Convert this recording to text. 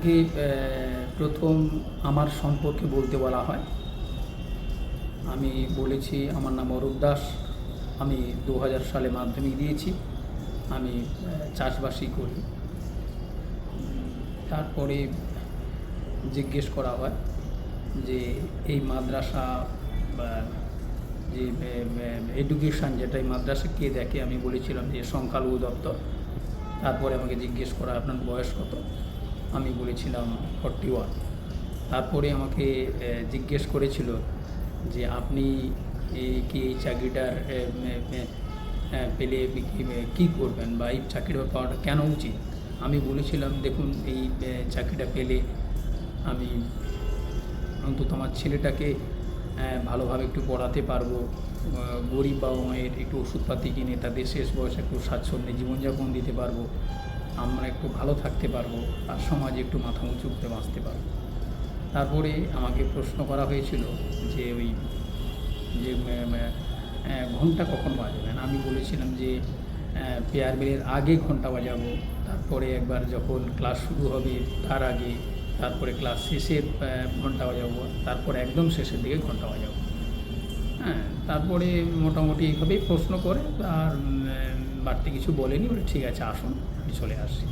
আমাকে প্রথম আমার সম্পর্কে বলতে বলা হয়। আমি বলেছি, আমার নাম অরূপ দাস। আমি দু হাজার সালে মাধ্যমিক দিয়েছি। আমি চাষবাসই করি। তারপরে জিজ্ঞেস করা হয় যে, এই মাদ্রাসা যে এডুকেশান যেটা, এই মাদ্রাসা কে দেখে? আমি বলেছিলাম যে, সংখ্যালঘু দপ্তর। তারপরে আমাকে জিজ্ঞেস করা আপনার বয়স কত? আমি বলেছিলাম ফর্টি ওয়ান। তারপরে আমাকে জিজ্ঞেস করেছিল যে আপনি কি এই চাকরিটার পেলে কি করবেন বা এই চাকরিটা পাওয়াটা কেন উচিত? আমি বলেছিলাম, দেখুন, এই চাকরিটা পেলে আমি অন্তত আমার ছেলেটাকে ভালোভাবে একটু পড়াতে পারব। গরিব বাবা মায়ের একটু ওষুধপাতি কিনে তাদের শেষ বয়সে একটু স্বাচ্ছন্দ্যে জীবনযাপন দিতে পারব। আমরা একটু ভালো থাকতে পারব, আর সমাজে একটু মাথা উঁচু করে বাঁচতে পারব। তারপরে আমাকে প্রশ্ন করা হয়েছিল যে ওই যে ঘণ্টা কখন বাজাবেন আমি বলেছিলাম যে পেয়ার বেলের আগে ঘণ্টা বাজাবো, তারপরে একবার যখন ক্লাস শুরু হবে তার আগে, তারপরে ক্লাস শেষের ঘণ্টা বাজাবো, তারপরে একদম শেষের দিকে ঘণ্টা বাজাবো। হ্যাঁ তারপরে মোটামুটি এইভাবেই প্রশ্ন করে, আর বাড়তি কিছু বলেনি বলে ঠিক আছে আসুন চলে আসি